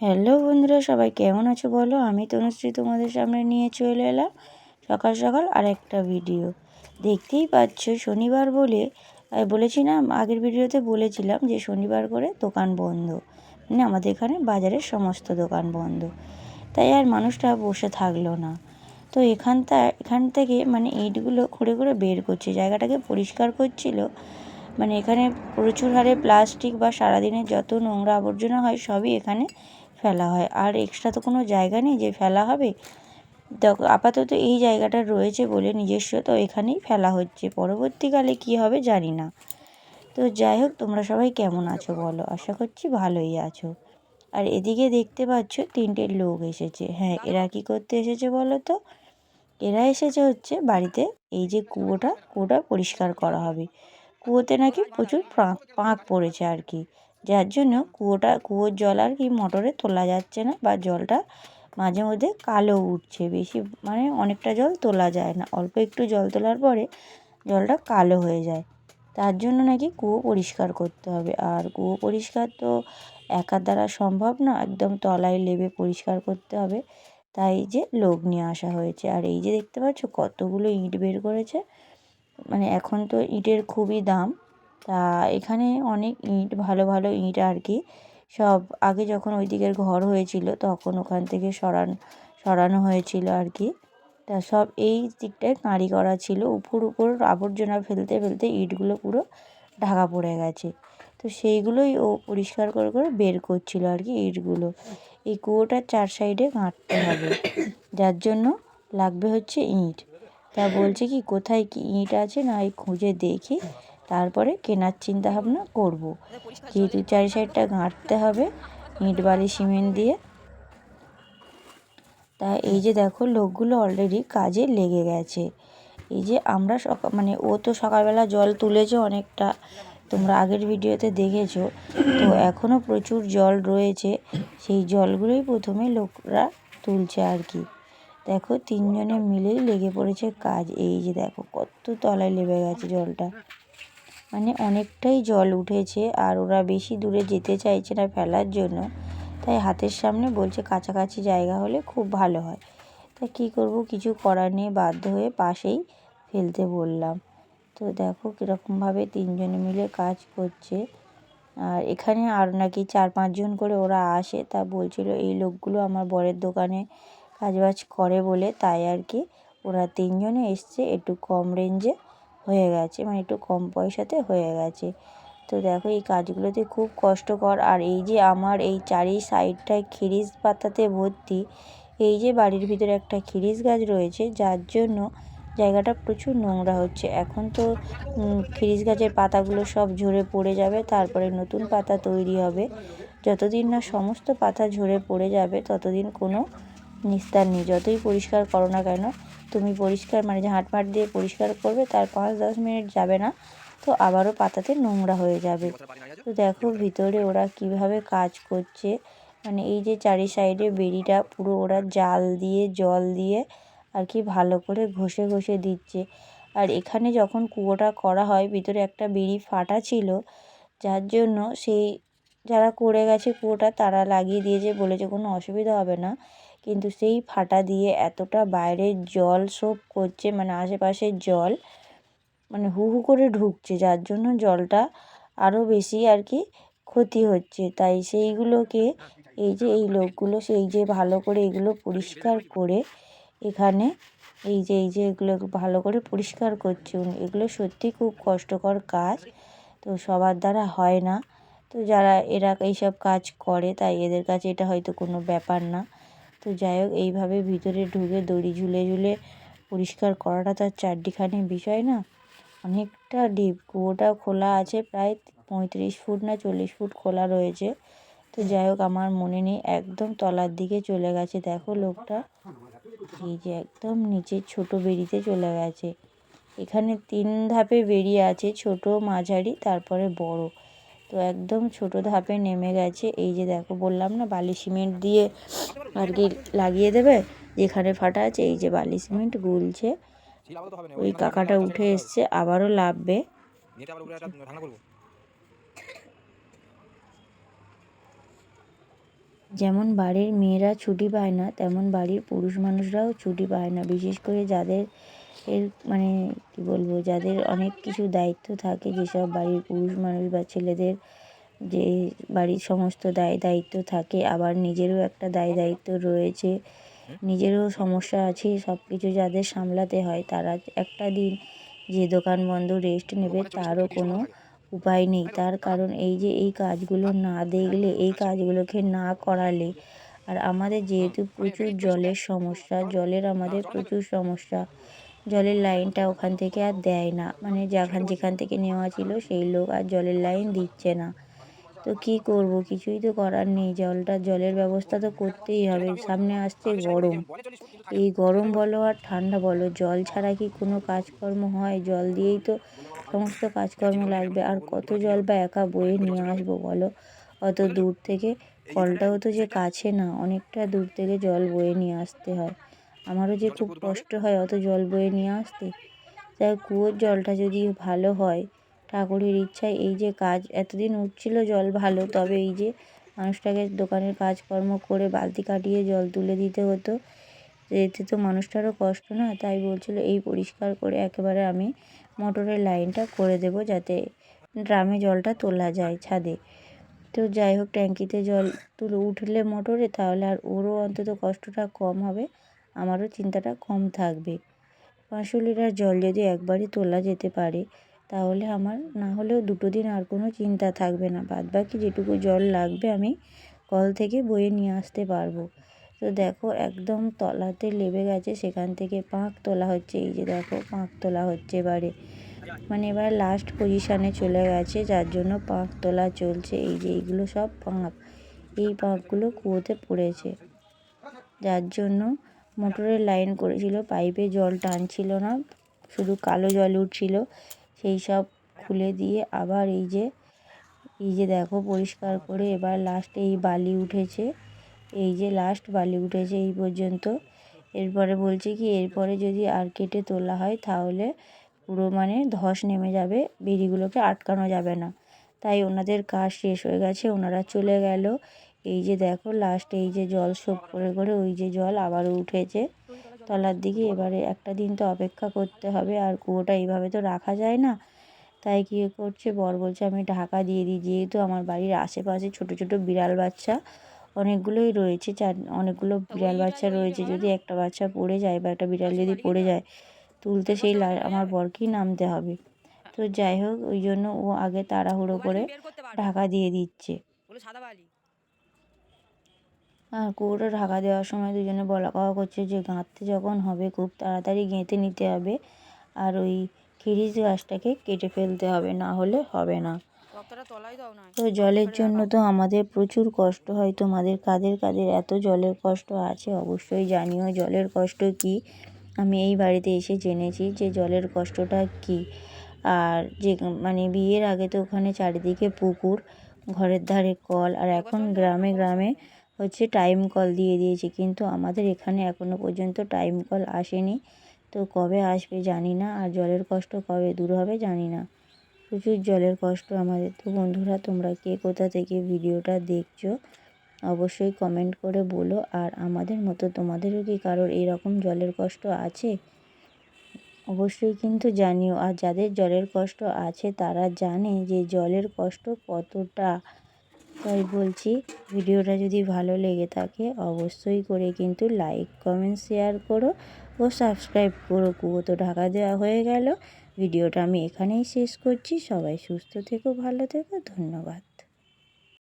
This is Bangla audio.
হ্যালো বন্ধুরা, সবাই কেমন আছো বলো? আমি তনুশ্রী তোমাদের সামনে নিয়ে চলে এলাম সকাল সকাল আর একটা ভিডিও দেখতেই পাচ্ছ, শনিবার বলে বলেছিলাম, আগের ভিডিওতে বলেছিলাম যে শনিবার করে দোকান বন্ধ। মানে আমাদের এখানে বাজারের সমস্ত দোকান বন্ধ। তাই আর মানুষটা বসে থাকল না। তো এখানটা এখান থেকে মানে ইটগুলো খুঁড়ে খুঁড়ে বের করছে। জায়গাটাকে পরিষ্কার করছিল। মানে এখানে প্রচুর হারে প্লাস্টিক বা সারাদিনের যত নোংরা আবর্জনা হয় সবই এখানে ফেলা হয়। আর এক্সট্রা তো কোনো জায়গা নেই যে ফেলা হবে? দেখো, আপাতত এই জায়গাটা রয়েছে বলে নিজস্ব, তো এখানেই ফেলা হচ্ছে। পরবর্তীকালে কি হবে জানি না। তো যাই হোক, তোমরা সবাই কেমন আছো বলো? আশা করছি ভালোই আছো। আর এদিকে দেখতে পাচ্ছ তিনটে লোক এসেছে। হ্যাঁ এরা কি করতে এসেছে বলো তো? এরা এসেছে হচ্ছে বাড়িতে এই যে কুয়োটা কুয়োটা পরিষ্কার করা হবে। কুয়োতে নাকি প্রচুর পাঁক পাঁক পড়েছে আর কি। যার জন্য কুয়োটা কুয়োর জল আর কি মোটরে তোলা যাচ্ছে না বা জলটা মাঝে মধ্যে কালো উঠছে। বেশি মানে অনেকটা জল তোলা যায় না। অল্প একটু জল তোলার পরে জলটা কালো হয়ে যায়। তার জন্য নাকি কুয়ো পরিষ্কার করতে হবে। আর কুয়ো পরিষ্কার তো একার দ্বারা সম্ভব না, একদম তলায় লেবে পরিষ্কার করতে হবে। তাই যে লোক নিয়ে আসা হয়েছে। আর এই যে দেখতে পাচ্ছ কতগুলো ইট বের করেছে। মানে এখন তো ইটের খুবই দাম। তা এখানে অনেক ইট, ভালো ভালো ইট আর কি সব আগে যখন ওই দিকের ঘর হয়েছিল, তখন ওখান থেকে সরান, সরানো হয়েছিল আর কি তা সব এই দিকটায় কাঁড়ি করা ছিল। উপর উপর আবর্জনা ফেলতে ফেলতে ইটগুলো পুরো ঢাকা পড়ে গেছে। তো সেইগুলোই ও পরিষ্কার করে করে বের করছিল আর কি ইটগুলো। এই কুয়োটার চার সাইডে গাঁটতে হবে। যার জন্য লাগবে হচ্ছে ইট। তা বলছে কি, কোথায় কি ইট আছে? না, এই খুঁজে দেখি। তারপরে কেনার চিন্তা ভাবনা করব যেহেতু চারি সাইডটা গাঁটতে হবে, ইট, বালি, সিমেন্ট দিয়ে। তা এই যে দেখো, লোকগুলো অলরেডি কাজে লেগে গেছে। এই যে আমরা সকাল মানে ও তো সকালবেলা জল তুলেছে অনেকটা, তোমরা আগের ভিডিওতে দেখেছ। তো এখনও প্রচুর জল রয়েছে, সেই জলগুলোই প্রথমে লোকরা তুলছে আর কি। দেখো, তিনজনে মিলেই লেগে পড়েছে কাজ। এই যে দেখো, কত তলায় লেবে গেছে জলটা। মানে অনেকটাই জল উঠেছে আর ওরা বেশি দূরে যেতে চাইছে না ফেলার জন্য। তাই হাতের সামনে বলছে কাছাকাছি জায়গা হলে খুব ভালো হয়। তা কী করব? কিছু করার নেই, বাধ্য হয়ে পাশেই ফেলতে বললাম। তো দেখো কীরকমভাবে তিনজনে মিলে কাজ করছে। আর এখানে আর নাকি চার পাঁচজন করে ওরা আসে। তা বলছিল এই লোকগুলো আমার বরের দোকানে কাজবাজ করে বলে, তাই আর কি ওরা তিনজনে এসছে একটু কম রেঞ্জে হয়ে গেছে মানে একটু কম পয়সাতে হয়ে গেছে। তো দেখো, এই কাজগুলোতে খুব কষ্টকর। আর এই যে আমার এই চারি সাইডটায় খিরিস পাতাতে ভর্তি, এই যে বাড়ির ভিতরে একটা খিরিস গাছ রয়েছে, যার জন্য জায়গাটা প্রচুর নোংরা হচ্ছে। এখন তো খিরিস গাছের পাতাগুলো সব ঝরে পড়ে যাবে, তারপরে নতুন পাতা তৈরি হবে। যতদিন না সমস্ত পাতা ঝরে পড়ে যাবে, ততদিন কোনো নিস্তার নেই। যতই পরিষ্কার করো না কেন তুমি পরিষ্কার মানে যে হাঁটমাট দিয়ে পরিষ্কার করবে, তার পাঁচ দশ মিনিট যাবে না, তো আবারও পাতাতে নোংরা হয়ে যাবে। তো দেখো ভিতরে ওরা কীভাবে কাজ করছে। মানে এই যে চারি সাইডে বেড়িটা পুরো ওরা জাল দিয়ে, জল দিয়ে আর কি ভালো করে ঘষে ঘষে দিচ্ছে। আর এখানে যখন কুয়োটা করা হয়, ভিতরে একটা বেড়ি ফাটা ছিল, যার জন্য সেই যারা করে গেছে কুয়োটা তারা লাগিয়ে দিয়েছে বলেছে কোনো অসুবিধা হবে না। কিন্তু সেই ফাটা দিয়ে এতটা বাইরের জল সব করছে মানে আশেপাশের জল মানে হু হু করে ঢুকছে, যার জন্য জলটা আরও বেশি আর কি ক্ষতি হচ্ছে। তাই সেইগুলোকে এই যে এই লোকগুলো, সেই যে ভালো করে এগুলো পরিষ্কার করে এখানে, এই যে এই যে এগুলো ভালো করে পরিষ্কার করছে এগুলো সত্যি খুব কষ্টকর কাজ। তো সবার দ্বারা হয় না। তো যারা এরা এইসব কাজ করে, তাই এদের কাছে এটা হয়তো কোনো ব্যাপার না। তো যাই হোক, এইভাবে ভিতরে ঢুকে দড়ি ঝুলে ঝুলে পরিষ্কার করাটা তার চারটিখানি বিষয় না। অনেকটা ডিপ কুয়োটা খোলা আছে, প্রায় পঁয়ত্রিশ ফুট না চল্লিশ ফুট খোলা রয়েছে। তো যাই হোক, আমার মনে নেই, একদম তলার দিকে চলে গেছে। দেখো লোকটা, এই যে একদম নিচের ছোট বেরিতে চলে গেছে। এখানে তিন ধাপে বেরিয়ে আছে, ছোট, মাঝারি, তারপরে বড়। তো একদম ছোট ধাপে নেমে গেছে। এই যে দেখো, বললাম না বালি সিমেন্ট দিয়ে আর কি লাগিয়ে দেবে, যেখানে ফাটা আছে এই যে বালি সিমেন্ট গুলছে। ওই কাকাটা উঠে এসছে, আবারও লাভবে যেমন বাড়ির মেয়েরা ছুটি পায় না, তেমন বাড়ির পুরুষ মানুষরাও ছুটি পায় না, বিশেষ করে যাদের এর মানে কী বলব যাদের অনেক কিছু দায়িত্ব থাকে যেসব বাড়ির পুরুষ মানুষ বা ছেলেদের যে বাড়ির সমস্ত দায় দায়িত্ব থাকে আবার নিজেরও একটা দায় দায়িত্ব রয়েছে নিজেরও সমস্যা আছে সব কিছু যাদের সামলাতে হয় তারা একটা দিন যে দোকান বন্ধ রেস্ট নেবে তারও কোনো উপায় নেই। তার কারণ এই যে এই কাজগুলো না দেখলে এই কাজগুলোকে না করালে আর আমাদের যেহেতু প্রচুর জলের সমস্যা জলের আমাদের প্রচুর সমস্যা। জলের লাইনটা ওখান থেকে আর দেয় না। মানে যেখান যেখান থেকে নেওয়া ছিল সেই লোক আর জলের লাইন দিচ্ছে না। তো কী করব? কিছুই তো করার নেই। জলটা, জলের ব্যবস্থা তো করতেই হবে। সামনে আসছে গরম। এই গরম বলো আর ঠান্ডা বলো। জল ছাড়া কি কোনো কাজকর্ম হয়? জল দিয়েই তো সমস্ত কাজকর্ম লাগবে। আর কত জল বা একা বয়ে নিয়ে আসব বলো? অত দূর থেকে কলটাও তো যে কাছে না, অনেকটা দূর থেকে জল বয়ে নিয়ে আসতে হয়। আমারও যে খুব কষ্ট হয় অত জল বয়ে নিয়ে আসতে। তাই কুয়োর জলটা যদি ভালো হয় ঠাকুরের ইচ্ছায় এই যে কাজ এতদিন উঠছিল জল ভালো তবে এই যে মানুষটাকে দোকানের কাজকর্ম করে বালতি কাটিয়ে জল তুলে দিতে হতো এতে তো মানুষটারও কষ্ট না তাই বলছিল এই পরিষ্কার করে একেবারে আমি মোটরের লাইনটা করে দেব যাতে ড্রামে জলটা তোলা যায় ছাদে। তো যাই হোক ট্যাঙ্কিতে জল তুলে উঠলে মোটরে তাহলে আর ওরও অন্তত কষ্টটা কম হবে। আমারও চিন্তাটা কম থাকবে। পাঁচশো লিটার জল যদি একবারই তোলা যেতে পারে, তাহলে আমার না হলেও দুটো দিন আর কোনো চিন্তা থাকবে না। বাদ বাকি যেটুকু জল লাগবে আমি কল থেকে বয়ে নিয়ে আসতে পারব। তো দেখো, একদম তলাতে লেবে গেছে, সেখান থেকে পাঁক তোলা হচ্ছে। এই যে দেখো, পাঁক তোলা হচ্ছে এবারে। মানে এবার লাস্ট পজিশানে চলে গেছে, যার জন্য পাঁক তোলা চলছে। এই যে এইগুলো সব পাঁক। এই পাঁকগুলো কুয়োতে পড়েছে। যার জন্য মোটরের লাইন করেছিল, পাইপে জল টানছিল না, শুধু কালো জল উঠছিল। সেই সব খুলে দিয়ে আবার এই যে এই যে দেখো পরিষ্কার করে এবার লাস্টে এই বালি উঠেছে। এই যে লাস্ট বালি উঠেছে এই পর্যন্ত। এরপরে বলছে কি, এরপরে যদি আর কেটে তোলা হয় তাহলে পুরো মানে ধস নেমে যাবে বেরিগুলোকে আটকানো যাবে না। তাই ওনাদের কাজ শেষ হয়ে গেছে, ওনারা চলে গেল। এই যে দেখো লাস্টে এই যে জল সোপ করে করে ওই যে জল আবারও উঠেছে। তলার দিকে এবারে একটা দিন তো অপেক্ষা করতে হবে, আর কুয়োটা এইভাবে তো রাখা যায় না। তাই কী করছে, বর বলছে, আমি ঢাকা দিয়ে দিই, যেহেতু আমার বাড়ির আশেপাশে ছোট ছোট বিড়াল বাচ্চা অনেকগুলোই রয়েছে, চার, অনেকগুলো বিড়াল বাচ্চা রয়েছে, যদি একটা বাচ্চা পড়ে যায় বা একটা বিড়াল যদি পড়ে যায়, তুলতে সেই আমার বরকেই নামতে হবে। তো যাই হোক, ওই জন্য ও আগে তাড়াহুড়ো করে ঢাকা দিয়ে দিচ্ছে। আর কুয়োটা ঢাকা দেওয়ার সময় দুজনে বলা কওয়া করছে যে গাঁথতে যখন হবে খুব তাড়াতাড়ি গেঁথে নিতে হবে। আর ওই খিরিস গাছটাকে কেটে ফেলতে হবে না হলে হবে না। তো জলের জন্য তো আমাদের প্রচুর কষ্ট হয়। তোমাদের কাদের কাদের এত জলের কষ্ট আছে অবশ্যই জানিও জলের কষ্ট কি। আমি এই বাড়িতে এসে জেনেছি যে জলের কষ্টটা কি। আর যে মানে বিয়ের আগে তো ওখানে চারিদিকে পুকুর ঘরের ধারে কল আর এখন গ্রামে গ্রামে হচ্ছে টাইম কল দিয়ে দিয়েছে। কিন্তু আমাদের এখানে এখনও পর্যন্ত টাইম কল আসেনি। তো কবে আসবে জানি না। আর জলের কষ্ট কবে দূর হবে জানি না। প্রচুর জলের কষ্ট আমাদের। তো বন্ধুরা, তোমরা কে কোথা থেকে ভিডিওটা দেখছ, অবশ্যই কমেন্ট করে বলো। আর আমাদের মতো তোমাদেরও কি কারোর এরকম জলের কষ্ট আছে? অবশ্যই কিন্তু জানিও। আর যাদের জলের কষ্ট আছে, তারা জানে যে জলের কষ্ট কতটা। তাই বলছি, ভিডিওটা যদি ভালো লেগে থাকে অবশ্যই করে কিন্তু লাইক, কমেন্ট, শেয়ার করো ও সাবস্ক্রাইব করো। কুয়ো তো ঢাকা দেওয়া হয়ে গেল। ভিডিওটা আমি এখানেই শেষ করছি। সবাই সুস্থ থেকো, ভালো থেকো, ধন্যবাদ।